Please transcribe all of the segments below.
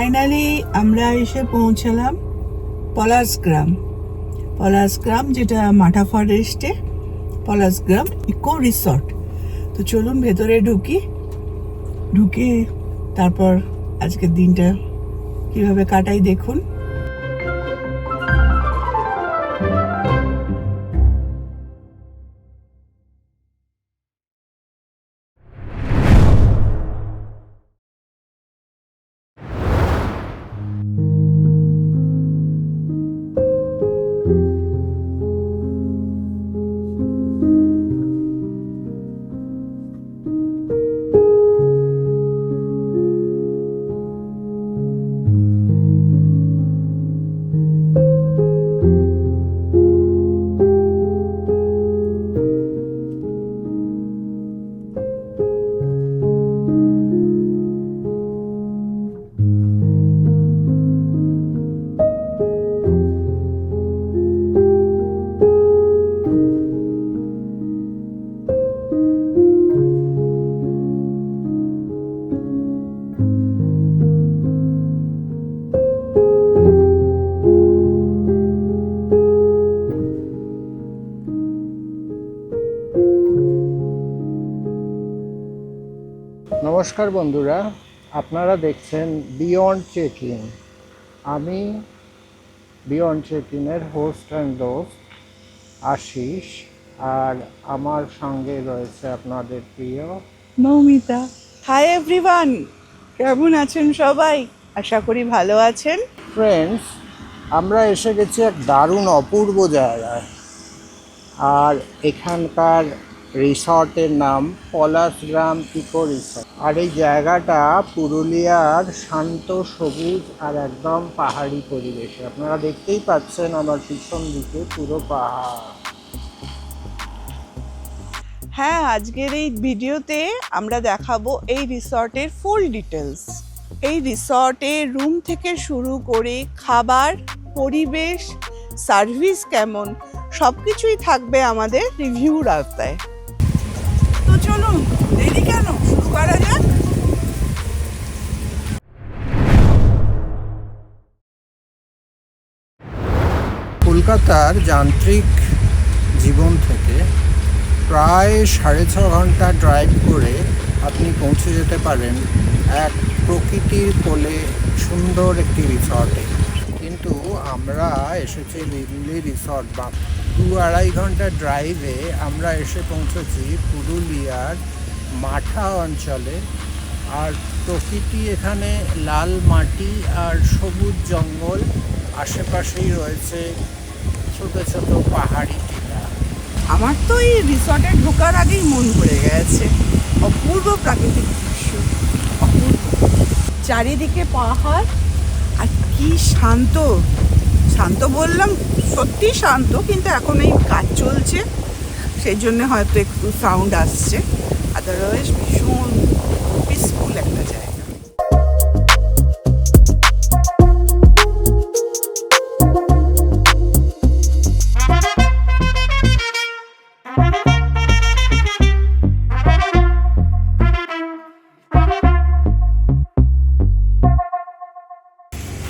Finally আমরা এসে পৌঁছালাম পলাশগ্রাম। পলাশগ্রাম, যেটা মাঠা ফরেস্টে পলাশগ্রাম ইকো রিসর্ট তো চলুন ভেতরে ঢুকি। ঢুকে তারপর আজকের দিনটা কীভাবে কাটাই দেখুন। নমস্কার বন্ধুরা আপনারা দেখছেন বিয়ন্ড চেকিং আমি বিয়ন্ড চেকিংয়ের হোস্ট অ্যান্ড দোস্ত আশিস আর আমার সঙ্গে রয়েছে আপনাদের প্রিয় মৌমিতা হাই এভরিওয়ান কেমন আছেন সবাই? আশা করি ভালো আছেন। ফ্রেন্ডস আমরা এসে গেছি এক দারুণ অপূর্ব জায়গায়। আর এখানকার রিসর্টের নাম পলাশগ্রাম ইকো রিসর্ট। আর এই জায়গাটা পুরুলিয়ার শান্ত, সবুজ আর একদম পাহাড়ি পরিবেশে। আপনারা দেখতেই পাচ্ছেন আমার পিছন দিকে পুরো পাহাড়। হ্যাঁ আজকের এই ভিডিওতে আমরা দেখাবো এই রিসর্টের ফুল ডিটেলস এই রিসর্টে রুম থেকে শুরু করে খাবার, পরিবেশ, সার্ভিস কেমন সব কিছুই থাকবে আমাদের রিভিউর আওতায় দেরি কেন? শুরু করা যাক। কলকাতার যান্ত্রিক জীবন থেকে প্রায় সাড়ে ছ ঘণ্টা ড্রাইভ করে আপনি পৌঁছে যেতে পারেন এক প্রকৃতির কোলে সুন্দর একটি রিসর্টে কিন্তু আমরা এসেছি লিলি রিসর্ট বা দু আড়াই ঘণ্টা ড্রাইভে আমরা এসে পৌঁছেছি পুরুলিয়ার মাঠা অঞ্চলে। আর প্রকৃতি এখানে লাল মাটি আর সবুজ জঙ্গল, আশেপাশেই রয়েছে ছোট ছোট পাহাড়ি টিলা। আমার তো এই রিসর্টে ঢোকার আগেই মন ভরে গেছে। অপূর্ব প্রাকৃতিক দৃশ্য, অপূর্ব। চারিদিকে পাহাড়, আর কি শান্ত। শান্ত বললাম সত্যি শান্ত, কিন্তু এখন এই কাজ চলছে। সেই জন্য হয়তো একটু সাউন্ড আসছে। আদারওয়াইজ ভীষণ পিসফুল একটা জায়গা।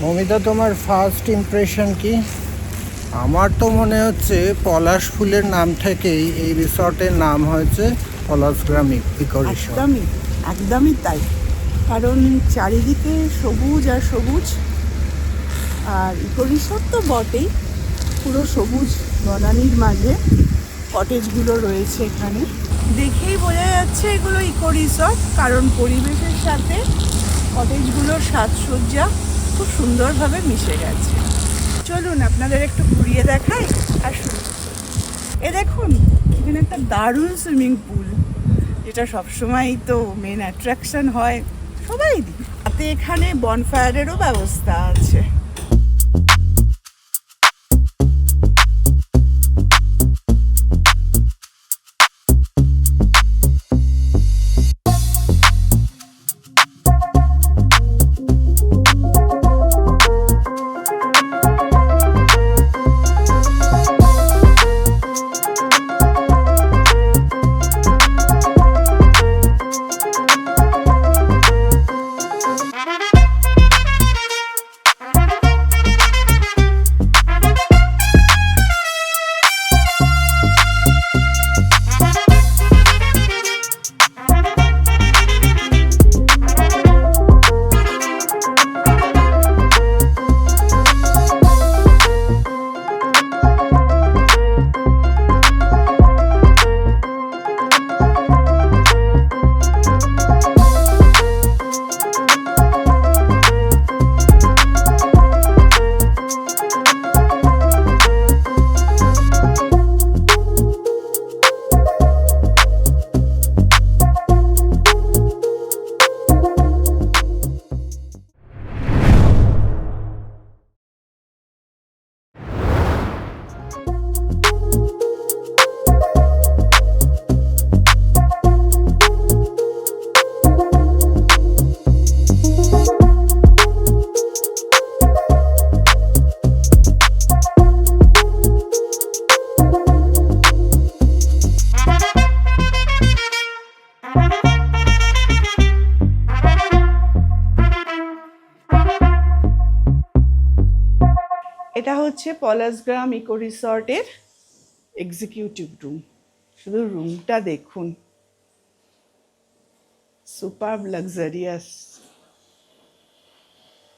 মমিতা, তোমার ফার্স্ট ইমপ্রেশন কি? আমার তো মনে হচ্ছে পলাশ ফুলের নাম থেকেই এই রিসর্টের নাম হয়েছে পলাশগ্রাম ইকো একদমই একদমই তাই। কারণ চারিদিকে সবুজ আর সবুজ, আর ইকো রিসর্ট তো বটেই, পুরো সবুজ বনানির মাঝে কটেজগুলো রয়েছে এখানে। দেখেই বোঝা যাচ্ছে এগুলো ইকো রিসর্ট, কারণ পরিবেশের সাথে কটেজগুলোর সাজসজ্জা খুব সুন্দরভাবে মিশে গেছে। চলুন আপনাদের একটু ঘুরিয়ে দেখাই আসুন এ দেখুন, এখানে একটা দারুণ সুইমিং পুল, যেটা সবসময়ই তো মেন অ্যাট্রাকশন হয় সবাই দিই তাতে এখানে বনফায়ারেরও ব্যবস্থা আছে। পলাশগ্রাম ইকো রিসর্টের এক্সিকিউটিভ রুম শুধু রুমটা দেখুন। সুপার লাক্সারিয়াস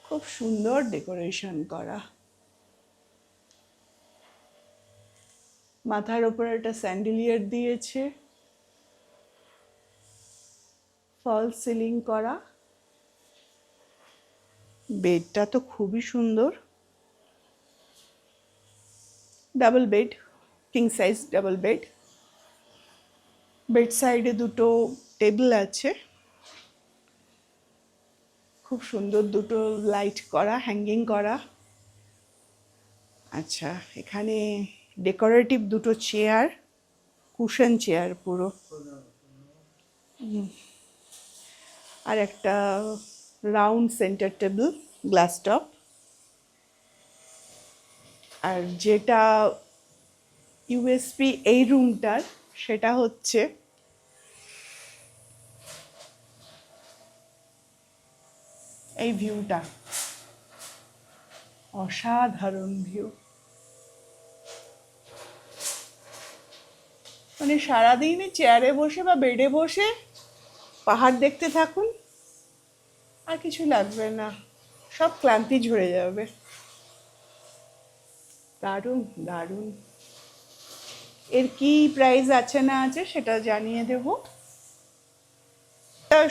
খুব সুন্দর ডেকোরেশন করা। মাথার ওপর একটা স্যান্ডেলিয়ার দিয়েছে। ফল সিলিং করা। বেডটা তো খুবই সুন্দর। Double bed king size double bed bed সাইডে দুটো টেবিল আছে। খুব সুন্দর দুটো লাইট করা হ্যাঙ্গিং করা। আচ্ছা এখানে ডেকোরেটিভ দুটো চেয়ার কুশন চেয়ার পুরো। আর একটা round centre table glass top আর যেটা ইউএসপি এই রুমটার, সেটা হচ্ছে এই ভিউটা। অসাধারণ ভিউ। মানে সারাদিনই চেয়ারে বসে বা বেডে বসে পাহাড় দেখতে থাকুন, আর কিছু লাগবে না। সব ক্লান্তি ঝরে যাবে। দারুণ দারুণ। এর কি প্রাইস আছে না আছে সেটা জানিয়ে দেব।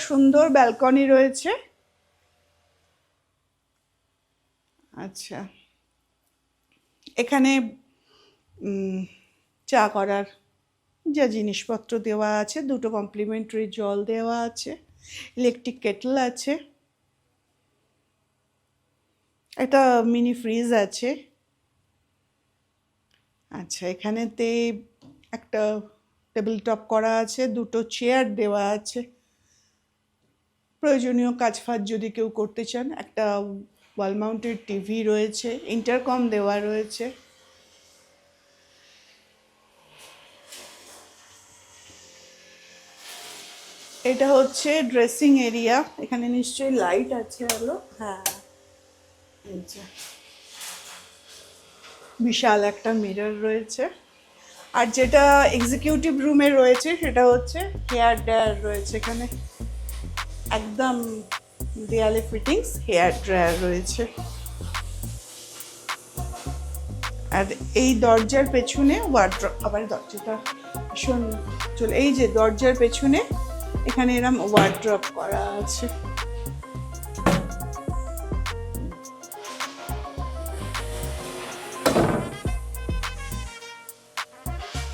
সুন্দর ব্যালকনি রয়েছে। আচ্ছা। এখানে চা করার যা জিনিসপত্র দেওয়া আছে, দুটো কমপ্লিমেন্টারি জল দেওয়া আছে ইলেকট্রিক কেটল আছে। একটা মিনি ফ্রিজ আছে। আচ্ছা এখানেতে একটা টেবিল টপ করা আছে দুটো চেয়ার দেওয়া আছে। প্রয়োজনীয় কাজ ফাজ যদি কেউ করতে চান একটা ওয়াল মাউন্টেড টিভি রয়েছে ইন্টারকম দেওয়া রয়েছে। এটা হচ্ছে ড্রেসিং এরিয়া এখানে নিশ্চয়ই লাইট আছে আলো হ্যাঁ। যে। বিশাল একটা মিরর রয়েছে। আর যেটা এক্সিকিউটিভ রুমে রয়েছে সেটা হচ্ছে হেয়ার ড্রায়ার রয়েছে এখানে। একদম দেয়ালে ফিটিংস হেয়ার ড্রায়ার রয়েছে। আর এই দরজার পেছনে ওয়ার্ড্রপ আবার দরজাটা ভীষণ চলে, এই যে দরজার পেছনে এখানে এরম ওয়ার্ড্রপ করা আছে।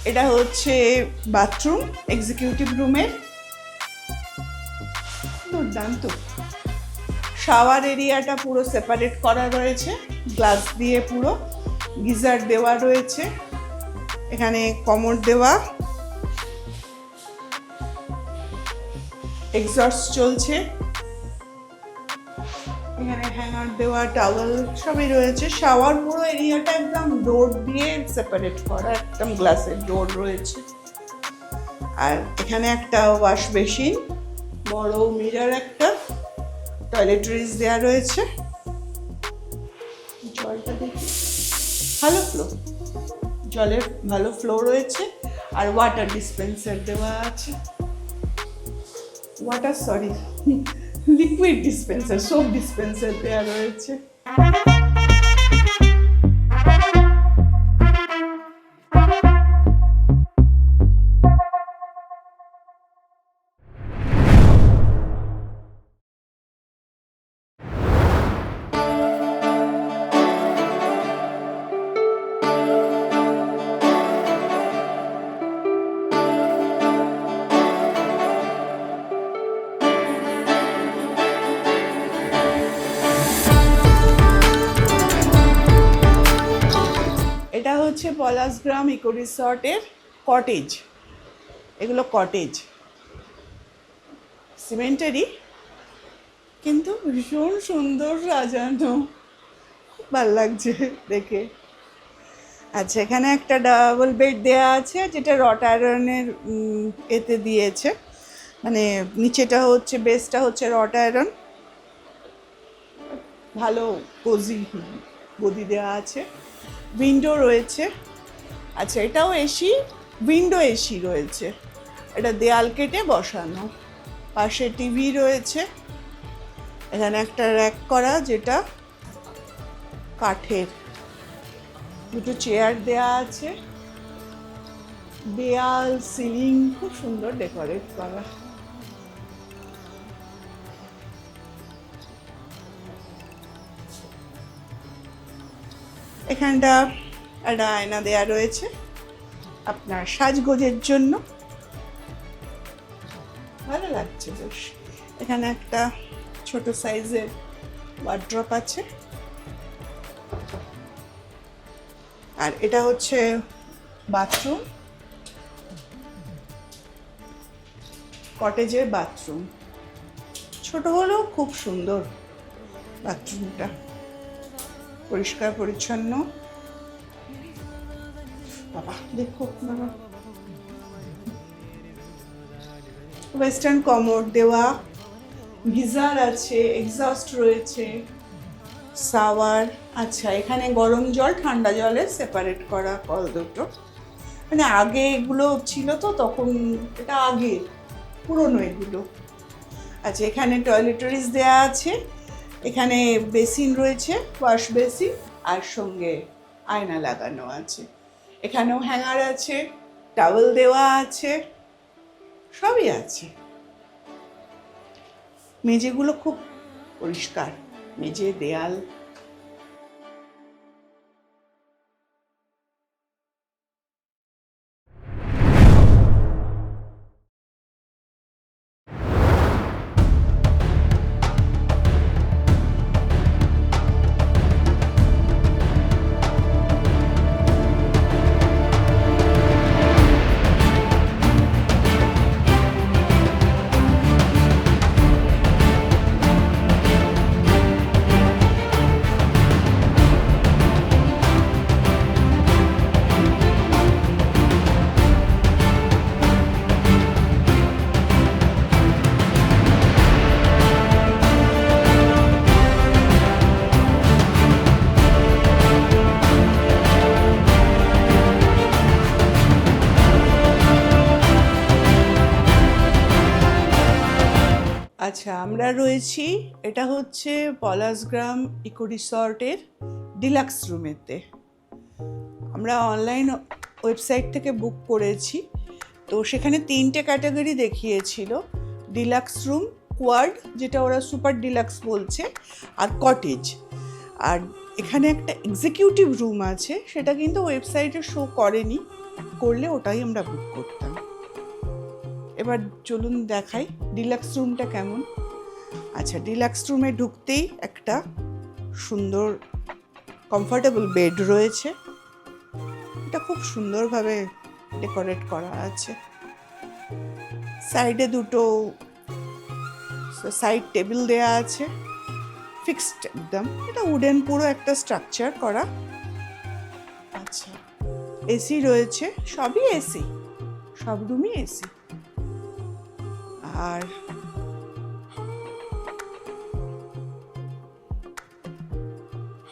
এটা হচ্ছে বাথরুম এক্সিকিউটিভ রুমের দুর্দান্ত। শাওয়ার এরিয়াটা পুরো সেপারেট করা রয়েছে গ্লাস দিয়ে পুরো, গিজার দেওয়া রয়েছে, এখানে কমোড দেওয়া। এক্সস্ট চলছে। হ্যাঙ্গার দেওয়া টাওয়েল সবই রয়েছে। শাওয়ার পুরো এরিয়াটা একদম ডোর দিয়ে সেপারেট করা, একদম গ্লাসের ডোর রয়েছে। আর এখানে একটা ওয়াশ বেসিন বড় মিরার একটা টয়লেটরিজ দেওয়া রয়েছে। জলটা দেখি। ভালো ফ্লো জলের ভালো ফ্লো রয়েছে। আর ওয়াটার ডিসপেন্সার দেওয়া আছে। Water sorry liquid dispenser soap dispenser দেওয়া রয়েছে। পলাশগ্রাম ইকো রিসর্টের কটেজ এগুলো কটেজ সিমেন্টারি কিন্তু ভীষণ সুন্দর সাজানো। ভালো লাগছে দেখে। আচ্ছা এখানে একটা ডাবল বেড দেওয়া আছে, যেটা রট আয়রনের এতে দিয়েছে। মানে নিচেটা হচ্ছে বেসটা হচ্ছে রট আয়রন ভালো কোজি গদি দেওয়া আছে। উইন্ডো রয়েছে। আচ্ছা এটাও এসি উইন্ডো এসি রয়েছে। এটা দেয়াল কেটে বসানো। পাশে টিভি রয়েছে। এখানে একটা র্যাক করা যেটা কাঠের। দুটো চেয়ার দেয়া আছে। দেয়াল সিলিং খুব সুন্দর ডেকোরেট করা। এখানটা একটা আয়না দেয়া রয়েছে আপনার সাজগোজের জন্য। ভালো লাগছে বেশ। এখানে একটা ছোট সাইজের ওয়ার্ড্রপ আছে। আর এটা হচ্ছে বাথরুম কটেজের বাথরুম ছোট হলেও খুব সুন্দর বাথরুমটা পরিষ্কার, পরিচ্ছন্ন। ওয়েস্টার্ন কমোড দেওয়া। গিজার আছে এক্সস্ট রয়েছে সাওয়ার আচ্ছা এখানে গরম জল, ঠান্ডা জলে সেপারেট করা কল দুটো। মানে আগে এগুলো ছিল তো, তখন এটা আগে, পুরনো এগুলো। আচ্ছা এখানে টয়লেটরিজ দেওয়া আছে, এখানে বেসিন রয়েছে ওয়াশ বেসিন আর সঙ্গে আয়না লাগানো আছে। এখানেও হ্যাঙ্গার আছে টাওয়েল দেওয়া আছে সবই আছে। মেঝেগুলো খুব পরিষ্কার মেঝে দেয়াল। আচ্ছা আমরা রয়েছি, এটা হচ্ছে পলাশগ্রাম ইকো রিসর্টের ডিলাক্স রুমেতে। আমরা অনলাইন ওয়েবসাইট থেকে বুক করেছি, তো সেখানে তিনটে ক্যাটাগরি দেখিয়েছিল, ডিলাক্স রুম, কোয়ার্ড, যেটা ওরা সুপার ডিলাক্স বলছে, আর কটেজ। আর এখানে একটা এক্সিকিউটিভ রুম আছে, সেটা কিন্তু ওয়েবসাইটে শো করেনি, করলে ওটাই আমরা বুক করতাম। এবার চলুন দেখাই ডিলাক্স রুমটা কেমন। আচ্ছা ডিলাক্স রুমে ঢুকতেই একটা সুন্দর কমফর্টেবল বেড রয়েছে। এটা খুব সুন্দরভাবে ডেকোরেট করা আছে। সাইডে দুটো সাইড টেবিল দেয়া আছে ফিক্সড একদম। এটা উডেন পুরো একটা স্ট্রাকচার করা। আচ্ছা এসি রয়েছে, সবই এসি সব রুমই এসি আর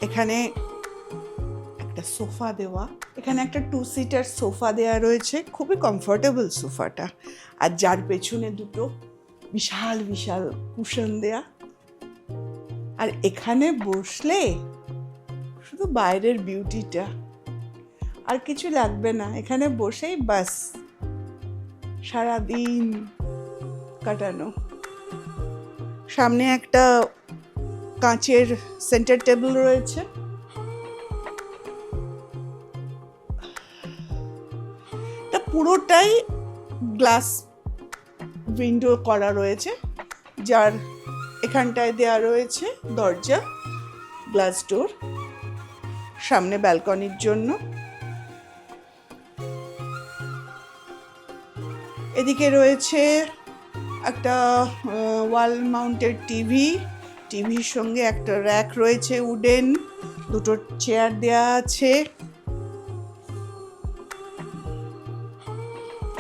এখানে একটা সোফা দেওয়া, এখানে একটা টু সিটার সোফা দেওয়া রয়েছে, খুবই কমফোর্টেবল সোফাটা। আর যার পেছনে দুটো বিশাল বিশাল কুশন দেয়া। আর এখানে বসলে শুধু বাইরের বিউটিটা আর কিছু লাগবে না, এখানে বসেই বাস। সারাদিন কাটানো। সামনে একটা কাঁচের সেন্টার টেবিল রয়েছে। এটা পুরোটাই গ্লাস উইন্ডো করা রয়েছে, যার এখানটায় দেয়া রয়েছে দরজা গ্লাস ডোর সামনে ব্যালকনির জন্য। এদিকে রয়েছে একটা ওয়াল মাউন্টেড টিভি, টিভির সঙ্গে একটা র্যাক রয়েছে উডেন, দুটো চেয়ার দেয়া আছে।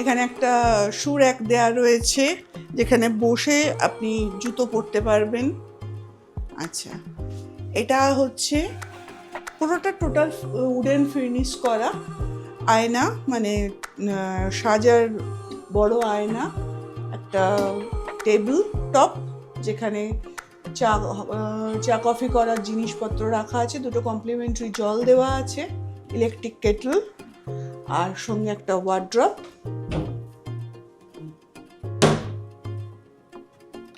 এখানে একটা শু র্যাক দেয়া রয়েছে, যেখানে বসে আপনি জুতো পরতে পারবেন। আচ্ছা এটা হচ্ছে পুরোটা টোটাল উডেন ফিনিশ করা আয়না মানে সাজার বড় আয়না। একটা টেবিল টপ যেখানে চা চা কফি করার জিনিসপত্র রাখা আছে, দুটো কমপ্লিমেন্টারি জল দেওয়া আছে ইলেকট্রিক কেটল আর সঙ্গে একটা ওয়ার্ড্রপ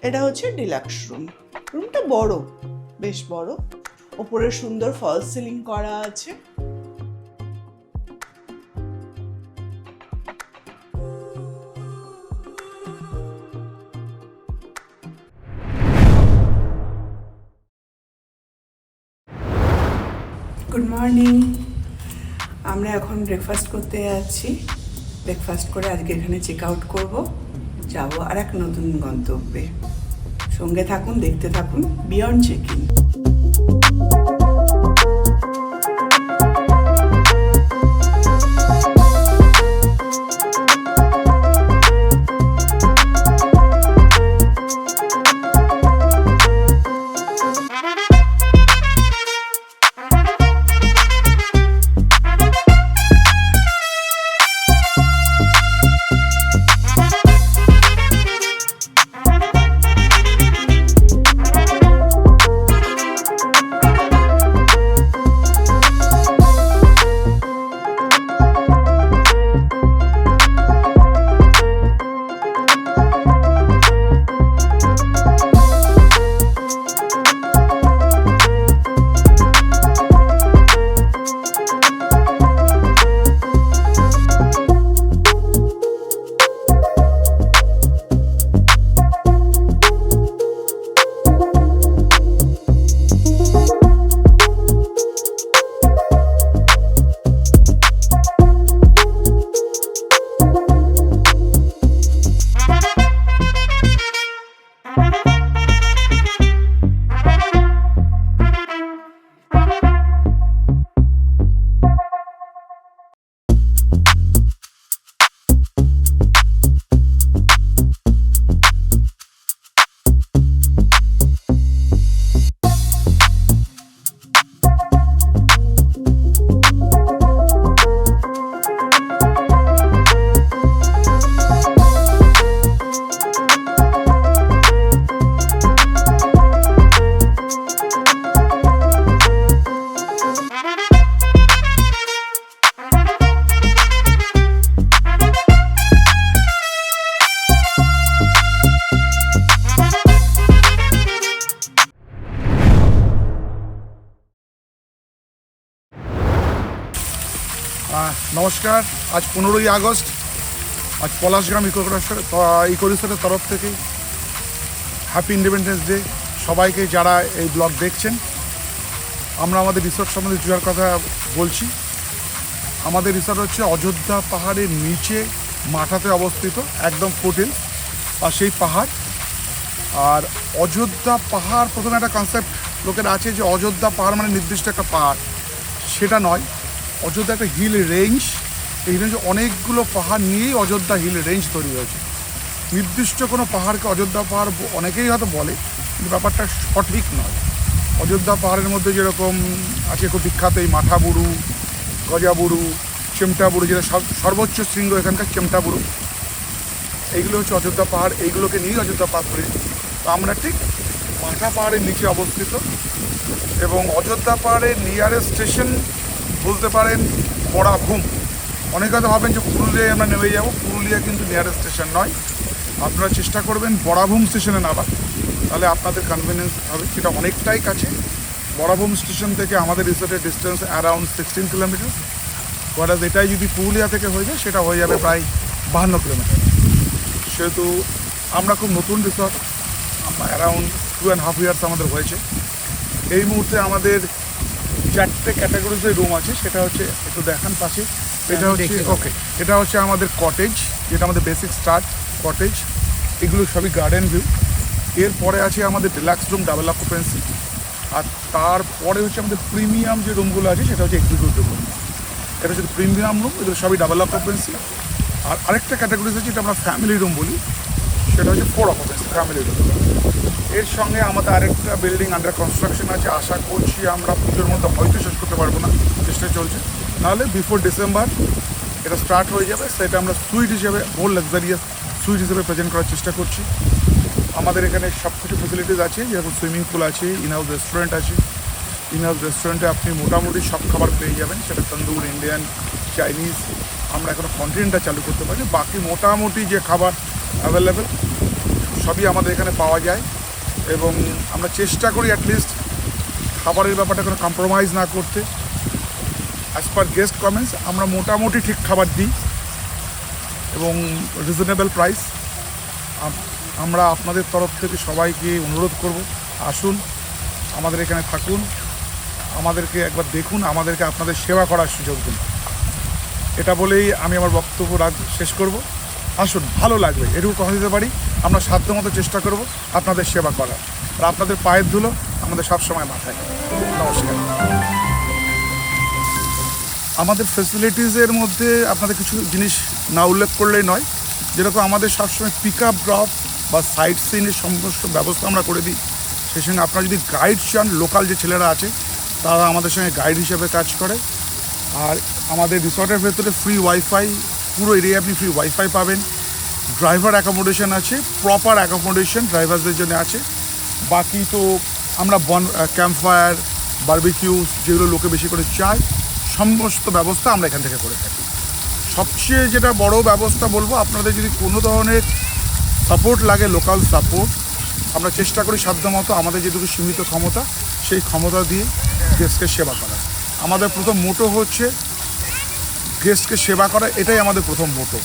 এটা হচ্ছে ডিলাক্স রুম রুমটা বড়, বেশ বড়। ওপরে সুন্দর ফল সিলিং করা আছে। মর্নিং আমরা এখন ব্রেকফাস্ট করতে যাচ্ছি। ব্রেকফাস্ট করে আজকে এখানে চেক আউট করব। যাব আর এক নতুন গন্তব্যে। সঙ্গে থাকুন দেখতে থাকুন বিয়ন্ড চেকিং আহ, নমস্কার। আজ পনেরোই আগস্ট। আজ পলাশগ্রাম ইকো ইকো রিসোর্টের তরফ থেকে হ্যাপি ইন্ডিপেন্ডেন্স ডে সবাইকে যারা এই ব্লগ দেখছেন, আমরা আমাদের রিসোর্ট সম্বন্ধে জুয়ার কথা বলছি। আমাদের রিসোর্ট হচ্ছে অযোধ্যা পাহাড়ের নিচে মাথাতে অবস্থিত একদম ফুটিল আর সেই পাহাড়। আর অযোধ্যা পাহাড় প্রথমে একটা কনসেপ্ট লোকের আছে যে অযোধ্যা পাহাড় মানে নির্দিষ্ট একটা পাহাড়। সেটা নয়। অযোধ্যা একটা হিল রেঞ্জ এই রেঞ্জে অনেকগুলো পাহাড় নিয়েই অযোধ্যা হিল রেঞ্জ তৈরি হয়েছে। নির্দিষ্ট কোনো পাহাড়কে অযোধ্যা পাহাড় অনেকেই হয়তো বলে, কিন্তু ব্যাপারটা সঠিক নয়। অযোধ্যা পাহাড়ের মধ্যে যেরকম আছে খুব বিখ্যাত এই মাথাবুরু, গজাবুরু, চেমটাবুরু, যেটা সর্বোচ্চ শৃঙ্গ এখানকার চেমটাবুরু। এইগুলো হচ্ছে অযোধ্যা পাহাড়, এইগুলোকে নিয়েই অযোধ্যা পাহাড় তৈরি তো আমরা ঠিক মাথা পাহাড়ের নিচে অবস্থিত এবং অযোধ্যা পাহাড়ের নিয়ারেস্ট স্টেশন বলতে পারেন বড়াভূম অনেকে হয়তো ভাবেন যে পুরুলিয়ায় আমরা নেমে যাব। পুরুলিয়া কিন্তু নিয়ারেস্ট স্টেশন নয়। আপনারা চেষ্টা করবেন বড়াভূম স্টেশনে নামার। তাহলে আপনাদের কনভিনিয়েন্স হবে। সেটা অনেকটাই কাছে। বড়াভূম স্টেশন থেকে আমাদের রিসোর্টের ডিস্টেন্স অ্যারাউন্ড সিক্সটিন কিলোমিটার ওয়ারাজ এটাই যদি পুরুলিয়া থেকে হয়ে যায়, সেটা হয়ে যাবে প্রায় বাহান্ন কিলোমিটার সেহেতু আমরা খুব নতুন resort around two and half years আমাদের হয়েছে। এই মুহূর্তে আমাদের চারটে ক্যাটাগরিজের রুম আছে সেটা হচ্ছে একটু দেখান পাশে। এটা হচ্ছে ওকে এটা হচ্ছে আমাদের কটেজ যেটা আমাদের বেসিক স্টার্ট কটেজ এগুলো সবই গার্ডেন ভিউ এরপরে আছে আমাদের ডিলাক্স রুম ডাবল অকুপেন্সি আর তারপরে হচ্ছে আমাদের প্রিমিয়াম যে রুমগুলো আছে সেটা হচ্ছে এক্সিকিউটিভ রুম এটা হচ্ছে প্রিমিয়াম রুম এগুলো সবই ডাবল অকুপেন্সি আর আরেকটা ক্যাটাগরিজ আছে যেটা আমরা ফ্যামিলি রুম বলি সেটা হচ্ছে ফোর অকুপেন্সি ফ্যামিলি রুম এর সঙ্গে আমাদের আরেকটা বিল্ডিং আন্ডার কনস্ট্রাকশন আছে। আশা করছি আমরা পুজোর মধ্যে হয়তো শেষ করতে পারব না। চেষ্টা চলছে। নাহলে বিফোর ডিসেম্বর এটা স্টার্ট হয়ে যাবে। সেটা আমরা সুইট হিসেবে মোর লাক্সারিয়াস সুইট হিসেবে প্রেজেন্ট করার চেষ্টা করছি। আমাদের এখানে সব কিছু ফেসিলিটিস আছে। যেরকম সুইমিং পুল আছে ইনহাউস রেস্টুরেন্ট আছে। ইনহাউস রেস্টুরেন্টে আপনি মোটামুটি সব খাবার পেয়ে যাবেন। সেটা তন্দুর ইন্ডিয়ান চাইনিজ আমরা এখনও কন্টিনেন্টটা চালু করতে পারি বাকি মোটামুটি যে খাবার অ্যাভেলেবেল সবই আমাদের এখানে পাওয়া যায়। এবং আমরা চেষ্টা করি অ্যাটলিস্ট খাবারের ব্যাপারটা কোনো কম্প্রোমাইজ না করতে। অ্যাজ পার গেস্ট কমেন্টস আমরা মোটামুটি ঠিক খাবার দিই এবং রিজনেবল প্রাইস আমরা আপনাদের তরফ থেকে সবাইকে অনুরোধ করব, আসুন, আমাদের এখানে থাকুন, আমাদেরকে একবার দেখুন, আমাদেরকে আপনাদের সেবা করার সুযোগ দিন। এটা বলেই আমি আমার বক্তব্য শেষ করব। আসুন, ভালো লাগবে, এটুকু কথা দিতে পারি। আমরা সাধ্যমতো চেষ্টা করব আপনাদের সেবা করার। আর আপনাদের পায়ের ধুলো আমাদের সবসময় মাথায়। নমস্কার। আমাদের ফেসিলিটিসের মধ্যে আপনাদের কিছু জিনিস না উল্লেখ করলেই নয়। যেরকম আমাদের সবসময় পিক আপ ড্রপ বা সাইট সিনের সমস্ত ব্যবস্থা আমরা করে দিই। সেই সঙ্গে আপনারা যদি গাইড চান লোকাল যে ছেলেরা আছে, তারা আমাদের সঙ্গে গাইড হিসেবে কাজ করে। আর আমাদের রিসর্টের ভেতরে ফ্রি ওয়াইফাই পুরো এরিয়া আপনি ফ্রি ওয়াইফাই পাবেন। ড্রাইভার অ্যাকোমোডেশন আছে প্রপার অ্যাকোমোডেশন ড্রাইভারদের জন্য আছে। বাকি তো আমরা বন ক্যাম্প ফায়ার বার্বিকিউ যেগুলো লোকে বেশি করে চায়, সমস্ত ব্যবস্থা আমরা এখান থেকে করে থাকি। সবচেয়ে যেটা বড় ব্যবস্থা বলব, আপনাদের যদি কোনো ধরনের সাপোর্ট লাগে লোকাল সাপোর্ট আমরা চেষ্টা করি সাধ্যমতো আমাদের যেটুকু সীমিত ক্ষমতা, সেই ক্ষমতা দিয়ে গেস্টকে সেবা করা আমাদের প্রথম মোটো হচ্ছে গেস্টকে সেবা করা, এটাই আমাদের প্রথম মোটো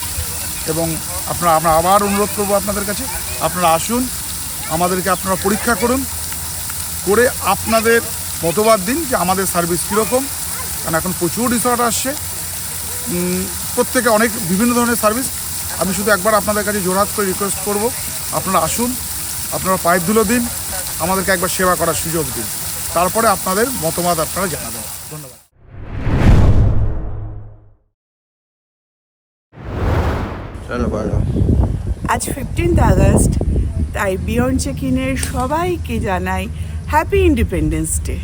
এবং আপনারা, আমরা আবার অনুরোধ করব আপনাদের কাছে, আপনারা আসুন, আমাদেরকে আপনারা পরীক্ষা করুন, করে আপনাদের মতবাদ দিন যে আমাদের সার্ভিস কীরকম। কারণ এখন প্রচুর রিসর্ট আসছে। প্রত্যেকে অনেক বিভিন্ন ধরনের সার্ভিস আমি শুধু একবার আপনাদের কাছে জোরহাত করে রিকোয়েস্ট করব, আপনারা আসুন, আপনারা পায়ের ধুলো দিন, আমাদেরকে একবার সেবা করার সুযোগ দিন। তারপরে আপনাদের মতামত আপনারা জানাবেন। ধন্যবাদ। বলো আজ ফিফটিন্থ আগস্ট তাই বিয়ন্ড চেকিনের সবাইকে জানাই হ্যাপি ইন্ডিপেন্ডেন্স ডে